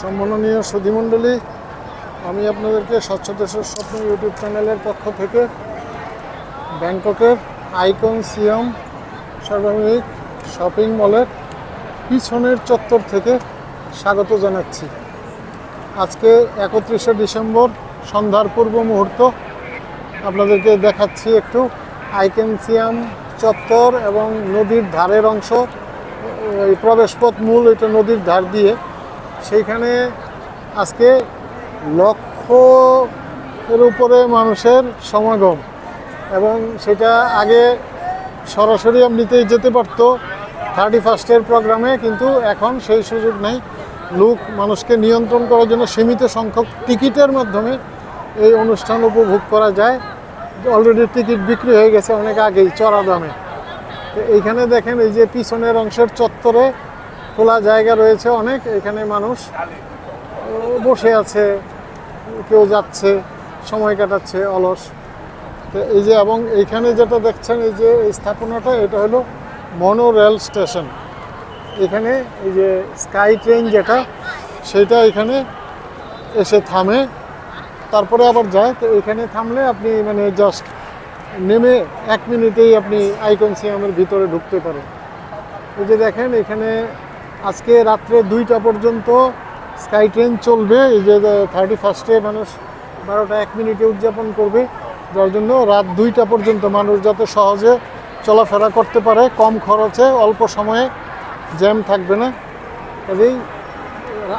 সম্মাননীয় সুধীমণ্ডলী, আমি আপনাদেরকে স্বচ্ছ দেশের স্বপ্ন ইউটিউব চ্যানেলের পক্ষ থেকে ব্যাংককের আইকন সিএম সার্বজনীন শপিং মলের পিছনের চত্বর থেকে স্বাগত জানাচ্ছি। আজকে একত্রিশে ডিসেম্বর, সন্ধ্যার পূর্ব মুহূর্ত। আপনাদেরকে দেখাচ্ছি একটু আইকেনসিয়াম চত্বর এবং নদীর ধারের অংশ। এই প্রবেশপথ মূল, এটা নদীর ধার দিয়ে সেইখানে আজকে লক্ষ এর উপরে মানুষের সমাগম এবং সেটা আগে সরাসরি এমনিতেই যেতে পারতো। থার্টি ফার্স্টের প্রোগ্রামে কিন্তু এখন সেই সুযোগ নেই। লোক মানুষকে নিয়ন্ত্রণ করার জন্য সীমিত সংখ্যক টিকিটের মাধ্যমে এই অনুষ্ঠান উপভোগ করা যায়। অলরেডি টিকিট বিক্রি হয়ে গেছে অনেক আগেই চড়া দামে। এইখানে দেখেন এই যে পিছনের অংশের চত্বরে খোলা জায়গা রয়েছে অনেক, এখানে মানুষ বসে আছে, কেউ যাচ্ছে, সময় কাটাচ্ছে, অলস। তো এই যে, এবং এইখানে যেটা দেখছেন, এই যে স্থাপনাটা, এটা হলো মনো রেল স্টেশন। এখানে এই যে স্কাই ট্রেন যেটা, সেটা এখানে এসে থামে, তারপরে আবার যায়। তো এখানে থামলে আপনি মানে জাস্ট নেমে এক মিনিটেই আপনি আইকন সিয়ামের ভিতরে ঢুকতে পারেন। এই যে দেখেন, এখানে আজকে রাত্রে দুইটা পর্যন্ত স্কাই ট্রেন চলবে, এই যে থার্টি ফার্স্টে মানুষ বারোটা এক মিনিটে উদযাপন করবে। যার জন্য রাত দুইটা পর্যন্ত মানুষ যাতে সহজে চলাফেরা করতে পারে, কম খরচে, অল্প সময়ে জ্যাম থাকবে না। কাজেই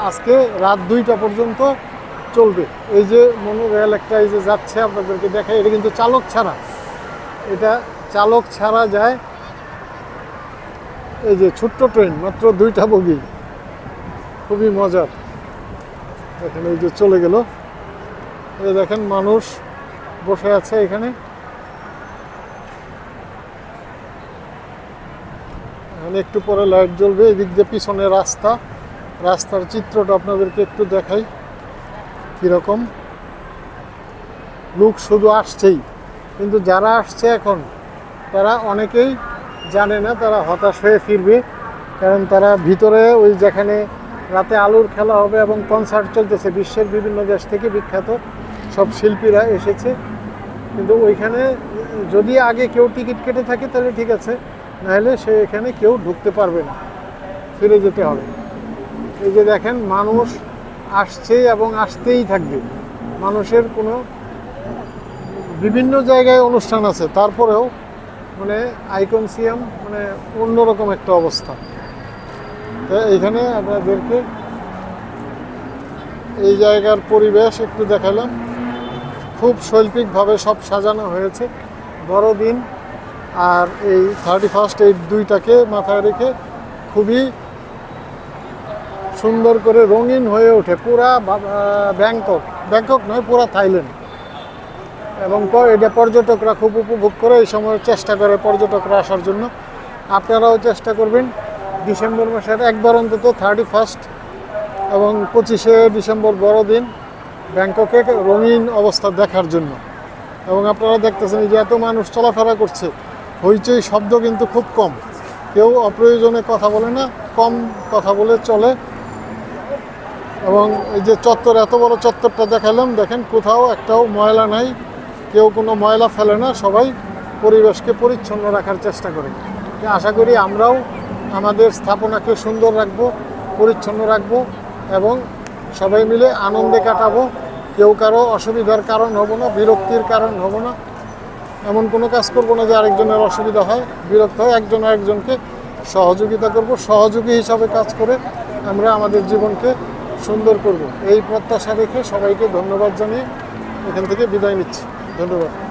আজকে রাত দুইটা পর্যন্ত চলবে। এই যে মনো, রেল একটা এই যে যাচ্ছে, আপনাদেরকে দেখাই, এটা কিন্তু চালক ছাড়া। এটা চালক ছাড়া যায় এই যে ছোট্ট ট্রেন, মাত্র দুইটা বগি। খুবই মজার। দেখেন, এই যে চলে গেল। এই দেখেন, মানুষ বসে আছে এখানে। এখানে একটু পরে লাইট জ্বলবে, এদিক দিয়ে পিছনে রাস্তা। রাস্তার চিত্রটা আপনাদেরকে একটু দেখাই, কীরকম। লোক শুধু আসছেই, কিন্তু যারা আসছে এখন, তারা অনেকেই জানে না, তারা হতাশ হয়ে ফিরবে। কারণ তারা ভিতরে ওই যেখানে রাতে আলুর খেলা হবে এবং কনসার্ট চলতেছে, বিশ্বের বিভিন্ন দেশ থেকে বিখ্যাত সব শিল্পীরা এসেছে। কিন্তু ওইখানে যদি আগে কেউ টিকিট কেটে থাকে, তাহলে ঠিক আছে। নাহলে সে এখানে কেউ ঢুকতে পারবে না। ফিরে যেতে হবে। এই যে দেখেন, মানুষ আসছে এবং আসতেই থাকবে। মানুষের কোনো বিভিন্ন জায়গায় অনুষ্ঠান আছে। তারপরেও মানে আইকনসিয়াম মানে অন্যরকম একটা অবস্থা। তো এইখানে আপনাদেরকে এই জায়গার পরিবেশ একটু দেখালাম। খুব শৈল্পিকভাবে সব সাজানো হয়েছে। বড়দিন আর এই থার্টি ফার্স্ট এই দুইটাকে মাথায় রেখে খুবই সুন্দর করে রঙিন হয়ে ওঠে। পুরা ব্যাংকক। ব্যাংকক নয়, পুরা থাইল্যান্ড। এবং এটা পর্যটকরা খুব উপভোগ করে, এই সময় চেষ্টা করে পর্যটকরা আসার জন্য। আপনারাও চেষ্টা করবেন। ডিসেম্বর মাসের একবার অন্তত থার্টি ফার্স্ট এবং পঁচিশে ডিসেম্বর বড়দিন ব্যাংককে রঙিন অবস্থা দেখার জন্য। এবং আপনারা দেখতেছেন যে এত মানুষ চলাফেরা করছে, হইচই শব্দ কিন্তু খুব কম। কেউ অপ্রয়োজনে কথা বলে না, কম কথা বলে চলে। এবং এই যে চত্বর, এত বড় চত্বরটা দেখালাম, দেখেন কোথাও একটাও ময়লা নাই। কেউ কোনো ময়লা ফেলে না, সবাই পরিবেশকে পরিচ্ছন্ন রাখার চেষ্টা করে। আশা করি আমরাও আমাদের স্থাপনাকে সুন্দর রাখব, পরিচ্ছন্ন রাখব এবং সবাই মিলে আনন্দে কাটাবো। কেউ কারও অসুবিধার কারণ হব না, বিরক্তির কারণ হব না। এমন কোনো কাজ করব না যে আরেকজনের অসুবিধা হয়, বিরক্ত হয় একজন আরেকজনকে সহযোগিতা করব, সহযোগী হিসাবে কাজ করে আমরা আমাদের জীবনকে সুন্দর করব। এই প্রত্যাশা রেখে সবাইকে ধন্যবাদ জানিয়ে এখান থেকে বিদায় নিচ্ছি। ধন্যবাদ।